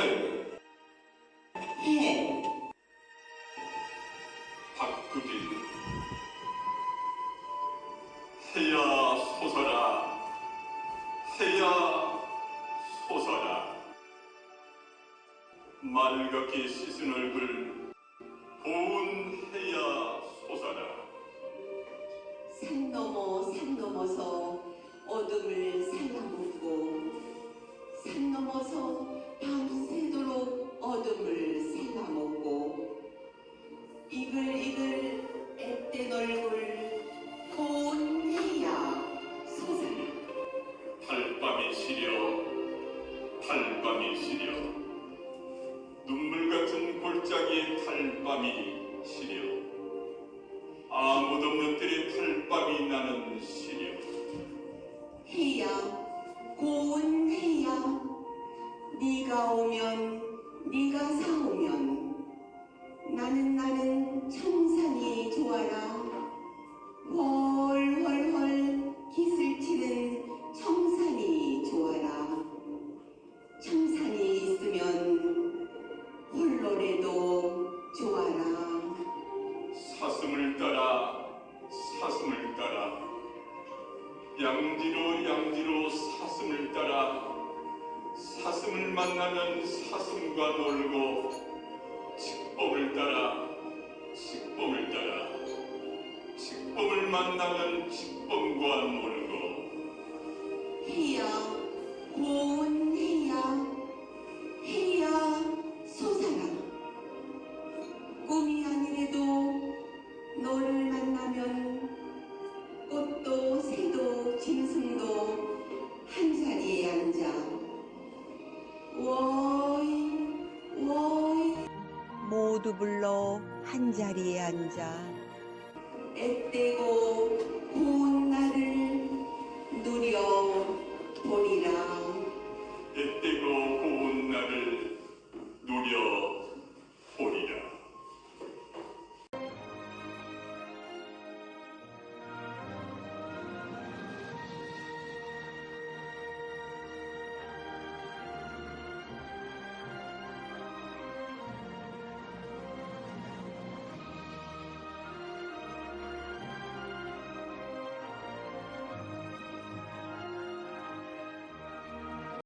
해 해, 박두진 해야 솟아라 해야 솟아라 맑게 씻은 얼굴 골짜기의 달밤이 시려 아무도 없는 뜰에 달밤이 나는 시려 해야 고운 해야 네가 오면 네가 사오 따라 양지로 양지로 사슴을 따라 사슴을 만나면 사슴과 놀고 칙봉을 따라 칙봉을 따라 칙봉을 만나면 칙봉과 모두 불러 한 자리에 앉아 앳되고 고운 날을 누려 보리라